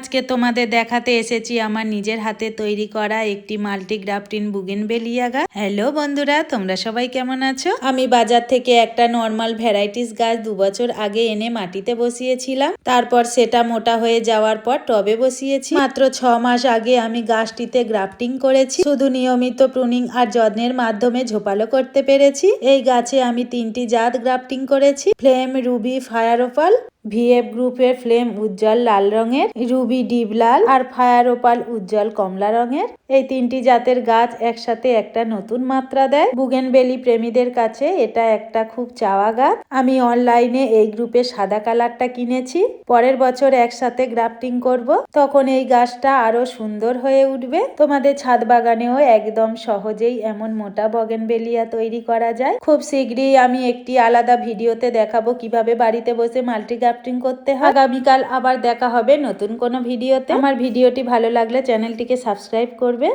আজকে তোমাদের দেখাতে এসেছি আমার নিজের হাতে তৈরি করা একটি মাল্টি গ্রাফটিন বুগেন বেলিয়া গাছ হ্যালো বন্ধুরা, তোমরা সবাই কেমন আছো? আমি বাজার থেকে একটা নর্মাল ভ্যারাইটিস গাছ দু বছর আগে এনে মাটিতে বসিয়েছিলাম। তারপর সেটা মোটা হয়ে যাওয়ার পর টবে বসিয়েছি। মাত্র ছ মাস আগে আমি গাছটিতে গ্রাফটিং করেছি। শুধু নিয়মিত প্রুনিং আর যত্নের মাধ্যমে ঝোপালো করতে পেরেছি। এই গাছে আমি তিনটি জাত গ্রাফটিং করেছি। Flame, ruby fire opal VF গ্রুপের ফ্লেম উজ্জ্বল লাল রঙের, রুবি ডিপ লাল আর ফায়ার ওপাল উজ্জ্বল কমলা রঙের। এই তিনটি জাতের গাছ একসাথে একটা নতুন মাত্রা দেয়। বুগেনবেলি প্রেমীদের কাছে এটা একটা খুব চাওয়া গাছ। আমি অনলাইনে এই গ্রুপে সাদা কালারটা কিনেছি। পরের বছর একসাথে গ্রাফটিং করব। তখন এই গাছটা আরও সুন্দর হয়ে উঠবে। তোমাদের ছাদ বাগানেও একদম সহজেই এমন মোটা বগেনবেলিয়া তৈরি করা যায়। খুব শীঘ্রই আমি একটি আলাদা ভিডিওতে দেখাবো কীভাবে বাড়িতে বসে মাল্টি গ্রাফটিং করতে হয়। আগামীকাল আবার দেখা হবে নতুন কোনো ভিডিওতে। আমার ভিডিওটি ভালো লাগলে চ্যানেলটিকে সাবস্ক্রাইব করবে।